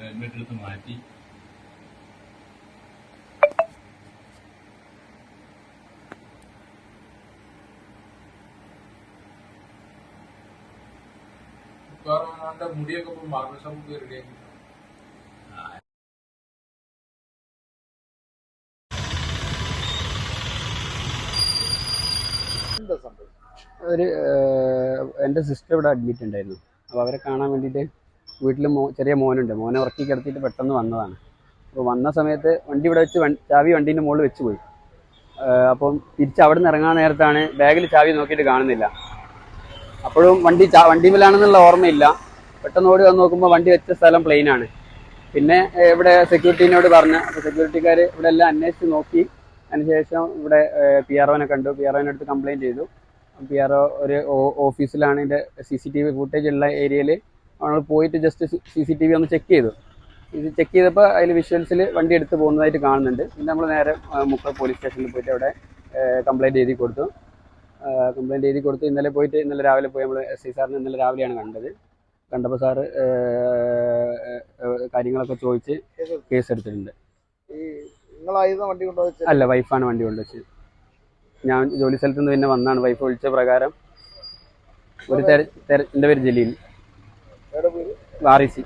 Helmet എടുത്ത് മാറ്റി. അവന്റെ മുടിയൊക്കെ ഇപ്പൊ ബാർബർ ഷോപ്പ് പോയി റെഡിയാക്കി ഒരു എന്റെ സിസ്റ്റർ ഇവിടെ അഡ്മിറ്റ് ഉണ്ടായിരുന്നു. അപ്പോൾ അവരെ കാണാൻ വേണ്ടിയിട്ട് വീട്ടിൽ മോ ചെറിയ മോനുണ്ട്. മോനെ ഉറക്കി കിടത്തിയിട്ട് പെട്ടെന്ന് വന്നതാണ്. അപ്പോൾ വന്ന സമയത്ത് വണ്ടി ഇവിടെ വെച്ച് ചാവി വണ്ടീന്റെ മുകളിൽ വെച്ച് പോയി. അപ്പം തിരിച്ച് അവിടെ നിന്ന് ഇറങ്ങാൻ നേരത്താണ് ബാഗിൽ ചാവി നോക്കിയിട്ട് കാണുന്നില്ല. അപ്പോഴും വണ്ടി ചാ വണ്ടിമേലാണെന്നുള്ള ഓർമ്മയില്ല. പെട്ടെന്ന് ഓടി വന്ന് നോക്കുമ്പോൾ വണ്ടി വെച്ച സ്ഥലം പ്ലെയിനാണ് പിന്നെ ഇവിടെ സെക്യൂരിറ്റീനോട് പറഞ്ഞ് അപ്പോൾ സെക്യൂരിറ്റിക്കാർ ഇവിടെ എല്ലാം അന്വേഷിച്ച് നോക്കി. അതിനുശേഷം ഇവിടെ പി ആർ ഒനെ കണ്ടു. പി ആർ ഒനെ അടുത്ത് കംപ്ലയിന്റ് ചെയ്തു. പി ആർ ഒ ഒരു ഓഫീസിലാണ് ഇതിന്റെ C C T V footage ഉള്ള ഏരിയയിൽ നമ്മൾ പോയിട്ട് just C C T V ഒന്ന് ചെക്ക് ചെയ്തു. ഇത് ചെക്ക് ചെയ്തപ്പോൾ അതിൽ വിഷ്വൽസിൽ വണ്ടി എടുത്ത് പോകുന്നതായിട്ട് കാണുന്നുണ്ട്. പിന്നെ നമ്മൾ നേരെ മുക്ക പോലീസ് സ്റ്റേഷനിൽ പോയിട്ട് അവിടെ കംപ്ലയിന്റ് എഴുതി കൊടുത്തു. കംപ്ലയിന്റ് എഴുതി കൊടുത്ത്. ഇന്നലെ പോയിട്ട് ഇന്നലെ രാവിലെ പോയി നമ്മൾ എസ് ഐ സാറിന് ഇന്നലെ രാവിലെയാണ് കണ്ടത്. കണ്ടപ്പോൾ സാറ് കാര്യങ്ങളൊക്കെ ചോദിച്ച് കേസ് എടുത്തിട്ടുണ്ട്. അല്ല വൈഫാണ് വണ്ടി കൊണ്ടുവച്ചത്. ഞാൻ ജോലി സ്ഥലത്ത് നിന്ന് പിന്നെ വന്നാണ്. വൈഫ് വിളിച്ച പ്രകാരം ഒരു തെര തെര എന്റെ പേര് ജലീൽ. എവിടെ പോയി ആർ ഇ സി